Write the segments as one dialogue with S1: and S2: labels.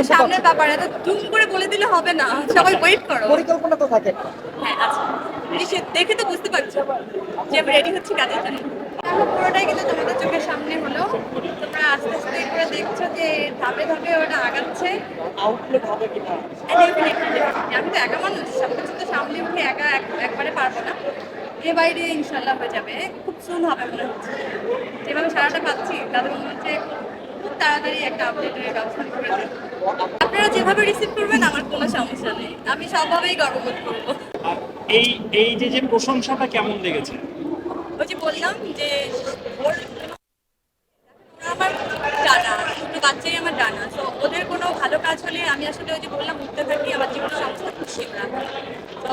S1: এটা সামনের ব্যাপার এত ধুম করে বলে দিলে হবে না। সবাই ওয়েট করো।
S2: পরিকল্পনা তো থাকে।
S1: হ্যাঁ আচ্ছা। দেখে তো বুঝতে পারছ যে আমি রেডি হচ্ছি জন্য। পুরোটাই কিন্তু তোমাদের চোখের সামনে হলো। তোমরা আস্তে আস্তে করে দেখছ যে ধাপে ধাপে ওটা আগাচ্ছে।
S2: আউটলেট হবে কিনা?
S1: definitely. আমি তো একা মানুষ সব কিছু তো সামনে উঠে একা একবারে পারব না। এ বাইরে ইনশাল্লাহ হয়ে যাবে। খুব সুন হবে মনে হচ্ছে। যেভাবে সারাটা পাচ্ছি তাদের মনে তাড়াতাড়ি একটা আপডেটের ব্যবস্থা করে আপনারা যেভাবে রিসিভ করবেন আমার কোনো সমস্যা নেই। আমি সবভাবেই গর্ববোধ করব।
S3: এই এই যে যে প্রশংসাটা কেমন লেগেছে?
S1: ওই যে বললাম যে ওর আমার জানা ছোটো বাচ্চাই আমার জানা তো ওদের কোনো ভালো কাজ হলে আমি আসলে ওই যে বললাম উঠতে থাকি আমার জীবনের সমস্ত খুশি তো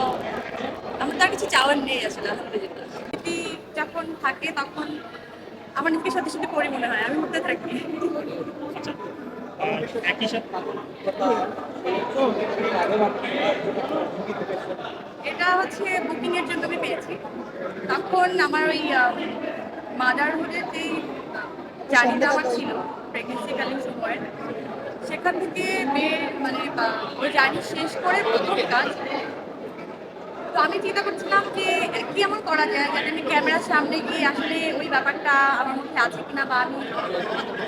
S1: আমার তার কিছু চাওয়ার নেই আসলে আলহামদুলিল্লাহ। যখন থাকে তখন আমার নিজেকে সাথে সাথে পরি মনে হয় আমি উঠতে থাকি। এটা হচ্ছে বুকিং এর জন্য আমি পেয়েছি। তখন আমার ওই মাদারহুডের যে জার্নিটা আমার ছিল প্রেগনেন্সিকালীন সময়ের সেখান থেকে মেয়ে মানে ওই জার্নি শেষ করে প্রথম কাজ তো আমি চিন্তা করছিলাম যে, কি এমন করা যায় যাতে আমি ক্যামেরার সামনে গিয়ে আসলে ওই ব্যাপারটা আমার মধ্যে আছে কিনা বা আমি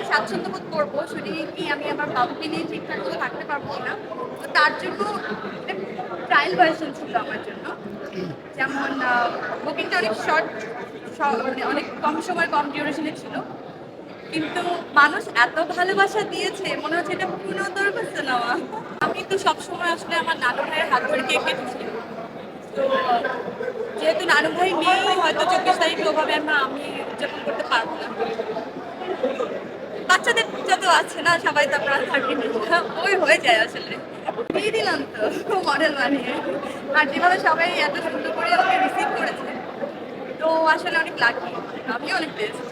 S1: স্বাচ্ছন্দ্য বোধ করব শুটিংয়ে কি আমি আমার বাবুকে নিয়ে ঠিকঠাক মতো থাকতে পারব কিনা। তো তার জন্য ট্রায়াল ভার্সন ছিল আমার জন্য। যেমন বুকিংটা অনেক শর্ট মানে অনেক কম সময়, কম ডিউরেশনে ছিল। কিন্তু মানুষ এত ভালোবাসা দিয়েছে, মনে হচ্ছে এটা পুরো দরকার আমি তো সবসময় আসলে আমার ভাইয়ের হাত ধরে কেক কেটেছি তো, যেহেতু নানু ভাই নেই হয়তো চব্বিশ তারিখ ওভাবে আমরা, আমি উদযাপন করতে পারব না। বাচ্চাদের যত আছে না, সবাই তো আপনারা থাকেনি ওই হয়ে যায় আসলে। দিয়ে দিলাম তো মডেল বানিয়ে। আর যেভাবে সবাই এত সুন্দর করে আমাকে রিসিভ করেছে, তো আসলে অনেক লাকি আমিও অনেক বেস্ট